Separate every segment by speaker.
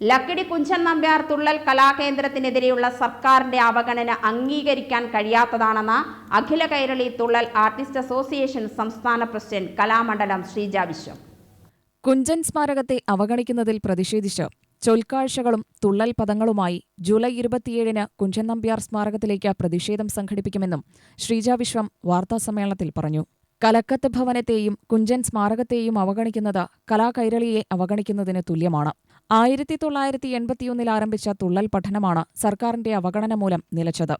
Speaker 1: ലക്കിടി കുഞ്ചൻ നമ്പ്യാർ തുള്ളൽ കലാകേന്ദ്രത്തിനെതിരെയുള്ള സർക്കാരിന്റെ അവഗണന അംഗീകരിക്കാൻ കഴിയാത്തതാണെന്ന് അഖില കൈരളി തുള്ളൽ ആർട്ടിസ്റ്റ് അസോസിയേഷൻ സംസ്ഥാന പ്രസിഡന്റ് കലാമണ്ഡലം ശ്രീജ വിശ്വം.
Speaker 2: കുഞ്ചൻ സ്മാരകത്തെ അവഗണിക്കുന്നതിൽ പ്രതിഷേധിച്ച് ചൊൽക്കാഴ്ചകളും തുള്ളൽ പദങ്ങളുമായി ജൂലൈ ഇരുപത്തിയേഴിന് കുഞ്ചൻ നമ്പ്യാർ സ്മാരകത്തിലേക്ക് പ്രതിഷേധം സംഘടിപ്പിക്കുമെന്നും ശ്രീജ വിശ്വം വാർത്താസമ്മേളനത്തിൽ പറഞ്ഞു. കലക്കത്ത് ഭവനത്തെയും കുഞ്ചൻ സ്മാരകത്തെയും അവഗണിക്കുന്നത് കലാകൈരളിയെ അവഗണിക്കുന്നതിന് തുല്യമാണ്. ആയിരത്തി തൊള്ളായിരത്തി എൺപത്തിയൊന്നിൽ ആരംഭിച്ച തുള്ളൽ പഠനമാണ് സർക്കാരിന്റെ അവഗണന മൂലം നിലച്ചത്.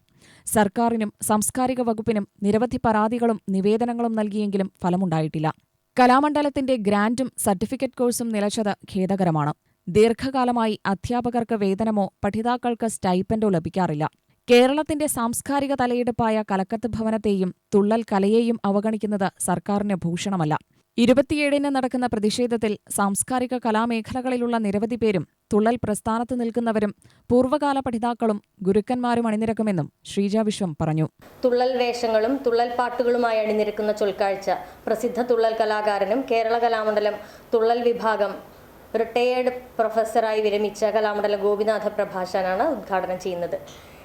Speaker 2: സർക്കാരിനും സാംസ്കാരിക വകുപ്പിനും നിരവധി പരാതികളും നിവേദനങ്ങളും നൽകിയെങ്കിലും ഫലമുണ്ടായിട്ടില്ല. കലാമണ്ഡലത്തിന്റെ ഗ്രാന്റും സർട്ടിഫിക്കറ്റ് കോഴ്സും നിലച്ചത് ഖേദകരമാണ്. ദീർഘകാലമായി അധ്യാപകർക്ക് വേതനമോ പഠിതാക്കൾക്ക് സ്റ്റൈപ്പൻഡോ ലഭിക്കാറില്ല. കേരളത്തിന്റെ സാംസ്കാരിക തലയെടുപ്പായ കലക്കത്ത് ഭവനത്തെയും തുള്ളൽ കലയെയും അവഗണിക്കുന്നത് സർക്കാരിന് ഭൂഷണമല്ല. ഇരുപത്തിയേഴിന് നടക്കുന്ന പ്രതിഷേധത്തിൽ സാംസ്കാരിക കലാമേഖലകളിലുള്ള നിരവധി പേരും തുള്ളൽ പ്രസ്ഥാനത്ത് നിൽക്കുന്നവരും പൂർവകാല പഠിതാക്കളും ഗുരുക്കന്മാരും അണിനിരക്കുമെന്നും ശ്രീജ വിശ്വം പറഞ്ഞു.
Speaker 3: തുള്ളൽ വേഷങ്ങളും തുള്ളൽ പാട്ടുകളുമായി അണിനിരക്കുന്ന ചൊൽക്കാഴ്ച. പ്രസിദ്ധ തുള്ളൽ കലാകാരനും കേരള കലാമണ്ഡലം തുള്ളൽ വിഭാഗം റിട്ടയേർഡ് പ്രൊഫസറായി വിരമിച്ച കലാമണ്ഡലം ഗോപിനാഥ പ്രഭാഷനാണ് ഉദ്ഘാടനം ചെയ്യുന്നത്.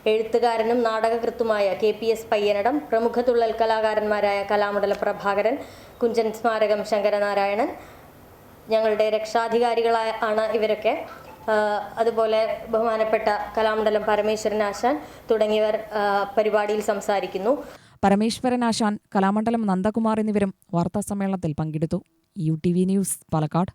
Speaker 3: എഴുത്തുകാരനും നാടകകൃത്തുമായ കെ പി എസ് പയ്യനടം പ്രമുഖ തുള്ളൽ കലാകാരന്മാരായ കലാമണ്ഡല പ്രഭാകരൻ കുഞ്ചൻ സ്മാരകം ശങ്കരനാരായണൻ ഞങ്ങളുടെ രക്ഷാധികാരികളായ ആണ് ഇവരൊക്കെ. അതുപോലെ ബഹുമാനപ്പെട്ട കലാമണ്ഡലം പരമേശ്വരൻ ആശാൻ തുടങ്ങിയവർ പരിപാടിയിൽ സംസാരിക്കുന്നു.
Speaker 2: പരമേശ്വരൻ ആശാൻ കലാമണ്ഡലം നന്ദകുമാർ എന്നിവരും വാർത്താസമ്മേളനത്തിൽ പങ്കെടുത്തു. U T V news Palakkad.